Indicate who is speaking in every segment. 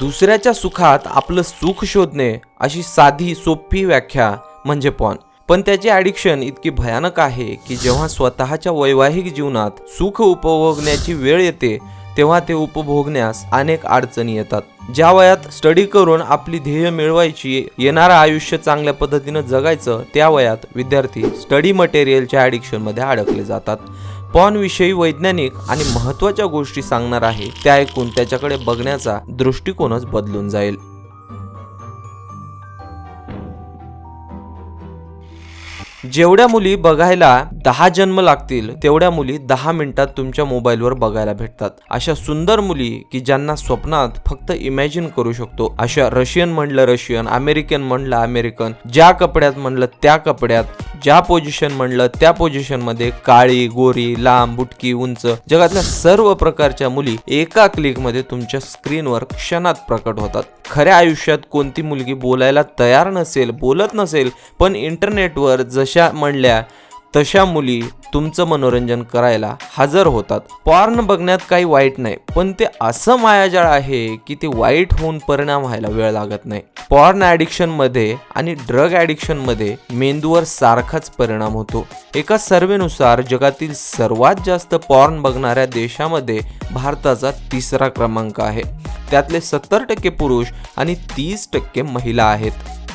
Speaker 1: दुसऱ्याच्या सुखात आपलं सुख शोधणे अशी साधी सोपी व्याख्या म्हणजे पॉन. पण त्याचे ॲडिक्शन इतकी भयानक आहे की जेव्हा स्वतःच्या वैवाहिक जीवनात सुख उपभोगण्याची वेळ येते तेव्हा ते उपभोगण्यास अनेक अडचणी येतात. ज्या वयात स्टडी करून आपली ध्येय मिळवायची येणारं आयुष्य चांगल्या पद्धतीनं जगायचं त्या वयात विद्यार्थी स्टडी मटेरियलच्या ॲडिक्शनमध्ये अडकले जातात. पॉन विषयी वैज्ञानिक आणि महत्त्वाच्या गोष्टी सांगणार आहे त्या ऐकून त्याच्याकडे बघण्याचा दृष्टिकोनच बदलून जाईल. जेवढ्या मुली बघायला दहा जन्म लागतील तेवढ्या मुली दहा मिनिटात तुमच्या मोबाईलवर बघायला भेटतात. अशा सुंदर मुली की ज्यांना स्वप्नात फक्त इमॅजिन करू शकतो. अशा रशियन म्हणलं रशियन अमेरिकन म्हणलं अमेरिकन ज्या कपड्यात म्हणलं त्या कपड्यात ज्या पोझिशन म्हणलं त्या पोझिशनमध्ये काळी गोरी लांब बुटकी उंच जगातल्या सर्व प्रकारच्या मुली एका क्लिकमध्ये तुमच्या स्क्रीनवर क्षणात प्रकट होतात. खऱ्या आयुष्यात कोणती मुलगी बोलायला तयार नसेल बोलत नसेल पण इंटरनेटवर जशा म्हणल्या तशा मुली तुमचं मनोरंजन करायला हजर होतात. पॉर्न बघण्यात काही वाईट नाही पण ते असं मायाजाळ आहे की ते वाईट होऊन परिणाम व्हायला वेळ लागत नाही. पॉर्न ॲडिक्शनमध्ये आणि ड्रग ॲडिक्शनमध्ये मेंदूवर सारखाच परिणाम होतो. एका सर्वेनुसार जगातील सर्वात जास्त पॉर्न बघणाऱ्या देशामध्ये भारताचा तिसरा क्रमांक आहे. त्यातले सत्तर टक्के पुरुष आणि तीस टक्के महिला आहेत.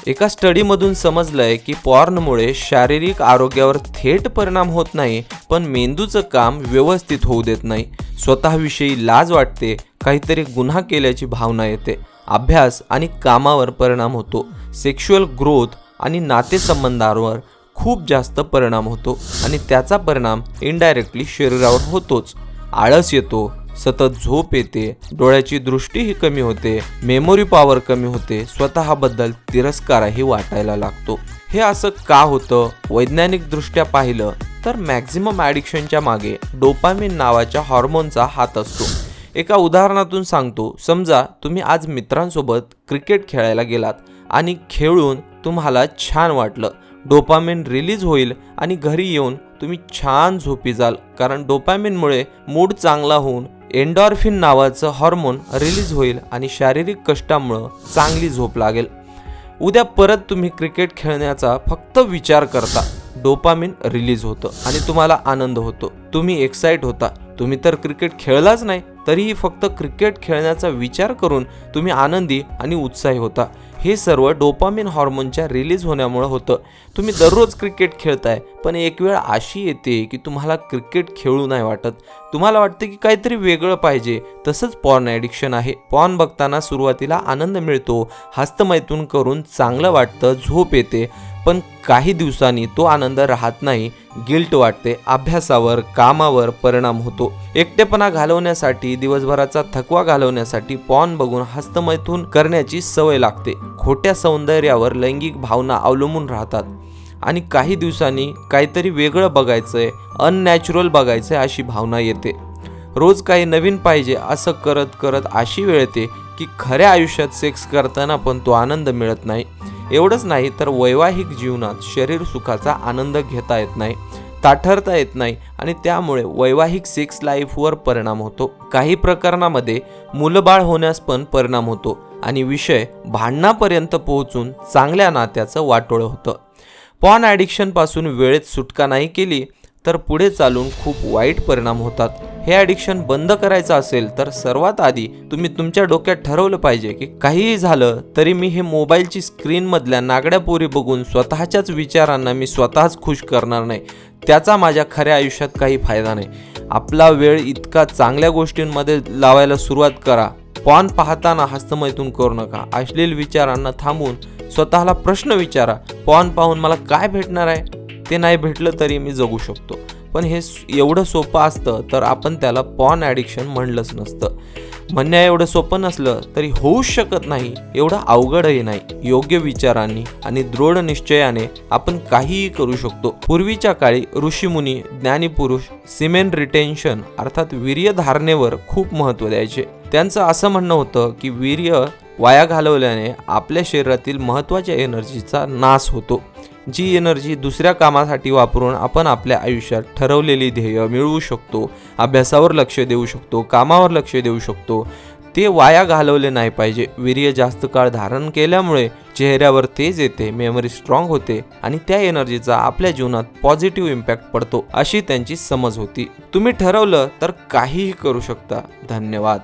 Speaker 1: एका स्टडीमधून समजलंय की पॉर्नमुळे शारीरिक आरोग्यावर थेट परिणाम होत नाही पण मेंदूचं काम व्यवस्थित होऊ देत नाही. स्वतःविषयी लाज वाटते काहीतरी गुन्हा केल्याची भावना येते. अभ्यास आणि कामावर परिणाम होतो. सेक्शुअल ग्रोथ आणि नातेसंबंधांवर खूप जास्त परिणाम होतो आणि त्याचा परिणाम इनडायरेक्टली शरीरावर होतोच. आळस येतो सतत झोप येते डोळ्याची दृष्टीही कमी होते मेमोरी पॉवर कमी होते स्वतःबद्दल तिरस्कारही वाटायला लागतो. हे असं का होतं? वैज्ञानिकदृष्ट्या पाहिलं तर मॅक्झिमम ॲडिक्शनच्या मागे डोपामिन नावाच्या हॉर्मोनचा हात असतो. एका उदाहरणातून सांगतो समजा तुम्ही आज मित्रांसोबत क्रिकेट खेळायला गेलात आणि खेळून तुम्हाला छान वाटलं. डोपामिन रिलीज होईल आणि घरी येऊन तुम्ही छान झोपी जाल कारण डोपामिनमुळे मूड चांगला होऊन एन्डॉर्फिन नावाचं हॉर्मोन रिलीज होईल आणि शारीरिक कष्टामुळं चांगली झोप लागेल. उद्या परत तुम्ही क्रिकेट खेळण्याचा फक्त विचार करता. डोपामिन रिलीज होतं आणि तुम्हाला आनंद होतो. तुम्ही एक्साइट होता. तुम्ही तर क्रिकेट खेळलाच नाही. तरीही फक्त क्रिकेट खेळण्याचा विचार करून तुम्ही आनंदी आणि उत्साही होता. हे सर्व डोपामिन हॉर्मोनच्या रिलीज होण्यामुळं होतं. तुम्ही दररोज क्रिकेट खेळताय पण एक वेळ अशी येते की तुम्हाला क्रिकेट खेळू नाही वाटत. तुम्हाला वाटतं की काहीतरी वेगळं पाहिजे. तसंच पॉर्न ॲडिक्शन आहे. पॉर्न बघताना सुरुवातीला आनंद मिळतो हस्तमैथून करून चांगलं वाटतं झोप येते पण काही दिवसांनी तो आनंद राहत नाही गिल्ट वाटते अभ्यासावर कामावर परिणाम होतो. एकटेपणा घालवण्यासाठी दिवसभराचा थकवा घालवण्यासाठी पॉन बघून हस्तमैथून करण्याची सवय लागते. खोट्या सौंदर्यावर लैंगिक भावना अवलंबून राहतात. आणि काही दिवसांनी काहीतरी वेगळं बघायचंय अननॅचरल बघायचंय अशी भावना येते. रोज काही नवीन पाहिजे असं करत करत अशी वेळ येते की खऱ्या आयुष्यात सेक्स करताना पण तो आनंद मिळत नाही. एवढंच नाही तर वैवाहिक जीवनात शरीर सुखाचा आनंद घेता येत नाही. ताठरता येत नाही आणि त्यामुळे वैवाहिक सेक्स लाईफवर परिणाम होतो. काही प्रकरणामध्ये मुलबाळ होण्यास पण परिणाम होतो आणि विषय भांडणापर्यंत पोहोचून चांगल्या नात्याचं वाटोळं होतं. पॉन ॲडिक्शनपासून वेळेत सुटका नाही केली तर पुढे चालून खूप वाईट परिणाम होतात. हे ॲडिक्शन बंद करायचं असेल तर सर्वात आधी तुम्ही तुमच्या डोक्यात ठरवलं पाहिजे की काहीही झालं तरी मी हे मोबाईलची स्क्रीनमधल्या नागड्या पोरी बघून स्वतःच्याच विचारांना मी स्वतःच खुश करणार नाही. त्याचा माझ्या खऱ्या आयुष्यात काही फायदा नाही. आपला वेळ इतका चांगल्या गोष्टींमध्ये लावायला सुरुवात करा. पॉन पाहताना हस्तमैथून करू नका. अश्लील विचारांना थांबून स्वतःला प्रश्न विचारा. पॉन पाहून मला काय भेटणार आहे? ते नाही भेटलं तरी मी जगू शकतो. पण हे एवढं सोपं असतं तर आपण त्याला पॉन ॲडिक्शन म्हणलंच नसतं. म्हणण्या एवढं सोपं नसलं तरी होऊच शकत नाही एवढं अवघडही नाही. योग्य विचारांनी आणि दृढ निश्चयाने आपण काहीही करू शकतो. पूर्वीच्या काळी ऋषीमुनी ज्ञानीपुरुष सिमेन रिटेन्शन अर्थात वीर्य धारणेवर खूप महत्त्व द्यायचे. त्यांचं असं म्हणणं होतं की वीर्य वाया घालवल्याने आपल्या शरीरातील महत्त्वाच्या एनर्जीचा नाश होतो. जी एनर्जी दुसऱ्या कामासाठी वापरून आपण आपल्या आयुष्यात ठरवलेली ध्येय मिळवू शकतो अभ्यासावर लक्ष देऊ शकतो कामावर लक्ष देऊ शकतो ते वाया घालवले नाही पाहिजे. वीर्य जास्त काळ धारण केल्यामुळे चेहऱ्यावर तेज येते मेमरी स्ट्रॉंग होते आणि त्या एनर्जीचा आपल्या जीवनात पॉझिटिव्ह इम्पॅक्ट पडतो अशी त्यांची समज होती. तुम्ही ठरवलं तर काहीही करू शकता. धन्यवाद.